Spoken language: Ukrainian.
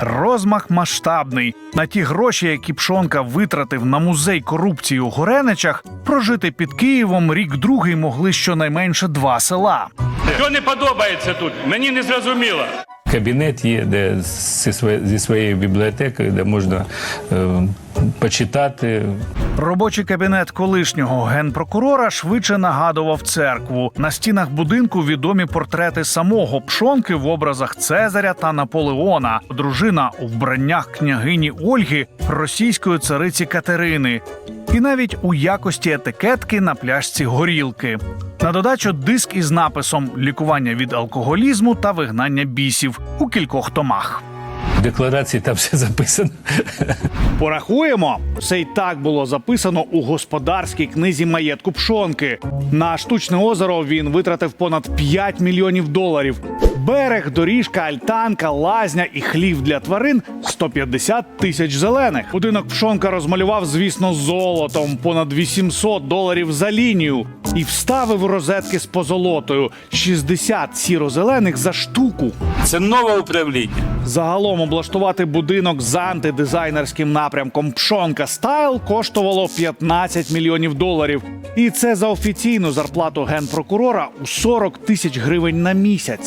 Розмах масштабний. На ті гроші, які Пшонка витратив на музей корупції у Гореничах, прожити під Києвом рік другий могли щонайменше два села. Що не подобається тут? Мені не зрозуміло. Кабінет є, де зі своє- зі своєю бібліотекою, де можна е, почитати, Робочий кабінет колишнього генпрокурора швидше нагадував церкву. На стінах будинку відомі портрети самого Пшонки в образах Цезаря та Наполеона, дружина у вбраннях княгині Ольги, російської цариці Катерини, і навіть у якості етикетки на пляшці горілки. На додачу диск із написом Лікування від алкоголізму та вигнання бісів у кількох томах. в декларації там все записано. Порахуємо, все й так було записано у господарській книзі маєтку Пшонки. На штучне озеро він витратив понад 5 мільйонів доларів. Берег, доріжка, альтанка, лазня і хлів для тварин 150 тисяч зелених. Будинок Пшонка розмалював, звісно, золотом понад 800 доларів за лінію і вставив розетки з позолотою 60 сіро-зелених за штуку. Це нове управління. Загалом облаштувати будинок з антидизайнерським напрямком Пшонка Стайл коштувало 15 мільйонів доларів. І це за офіційну зарплату генпрокурора у 40 тисяч гривень на місяць.